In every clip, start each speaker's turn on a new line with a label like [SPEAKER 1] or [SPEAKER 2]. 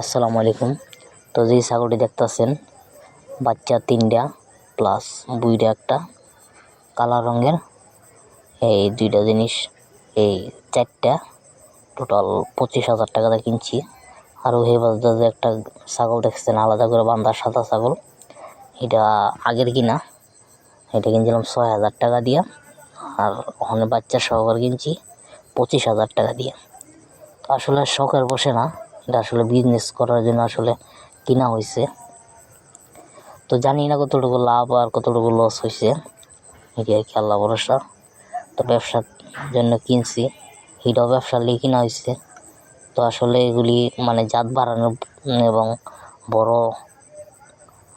[SPEAKER 1] আসসালামু আলাইকুম। তো যেই ছাগলটি দেখতেছেন, বাচ্চা তিনটা প্লাস বুইটা একটা, কালা রঙের, এই দুইটা জিনিস, এই চারটা টোটাল পঁচিশ হাজার টাকাতে কিনছি। আর ওই বাজারে যে একটা ছাগল দেখছেন, আলাদা করে বান্ধা সাদা ছাগল, এটা আগের কিনা, এটা কিনছিলাম ছয় হাজার টাকা দিয়া, আর ওখানে বাচ্চা সহকার কিনছি পঁচিশ হাজার টাকা দিয়ে। আসলে শখের বসে না এটা আসলে বিজনেস করার জন্য আসলে কিনা হয়েছে তো জানি না কতটুকু লাভ আর কতটুকু লস হয়েছে এটি আর কি আল্লাহ ভরসা। তো ব্যবসার জন্য কিনছি, এটাও ব্যবসার লিগে কিনা হয়েছে তো আসলে এগুলি মানে জাত বাড়ানো এবং বড়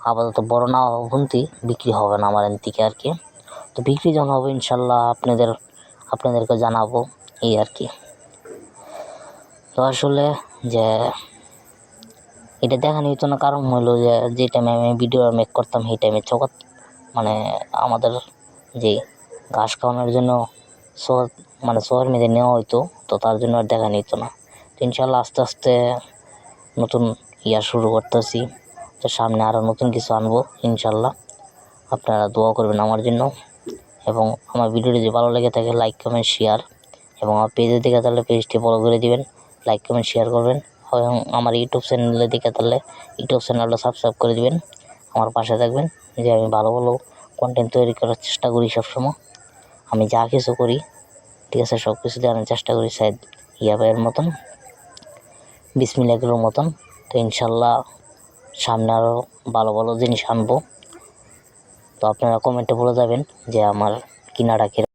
[SPEAKER 1] আপাতত বড় না অবন্তি বিক্রি হবে না আমার থেকে আর কি। তো বিক্রি যখন হবে ইনশাল্লাহ আপনাদের, আপনাদেরকে জানাব এই আর কি। তো আসলে যে এটা দেখানো হতো না কারণ হলো যে যে টাইমে আমি ভিডিও মেক করতাম, সেই টাইমে চকাত মানে আমাদের যে ঘাস খাওয়ানোর জন্য শহর মানে শহর মেয়েদের নেওয়া হতো তো তার জন্য আর দেখানো হতো না। তো ইনশাল্লাহ আস্তে আস্তে নতুন ইয়া শুরু করতেছি। তো সামনে আরও নতুন কিছু আনব ইনশাল্লাহ আপনারা দোয়া করবেন আমার জন্য। এবং আমার ভিডিওটি যদি ভালো লেগে থাকে লাইক কমেন্ট শেয়ার এবং আমার পেজে দেখে তাহলে পেজটি ফলো করে দিবেন। লাইক কমেন্ট শেয়ার করবেন। এবং আমার ইউটিউব চ্যানেলে দেখে তাহলে ইউটিউব চ্যানেলটা সাবস্ক্রাইব করে দিবেন। আমার পাশে থাকবেন। যে আমি ভালো ভালো কন্টেন্ট তৈরি করার চেষ্টা করি সবসময়। আমি যা কিছু করি, ঠিক আছে সব কিছু দেওয়ার চেষ্টা করি সাইড ইয়া ভাইয়ের মতন বিসমিল্লাগুলোর মতন। তো ইনশাল্লাহ সামনে আরও ভালো ভালো জিনিস আনব। তো আপনারা কমেন্টে বলে যাবেন যে আমার কিনাটা কীরকম।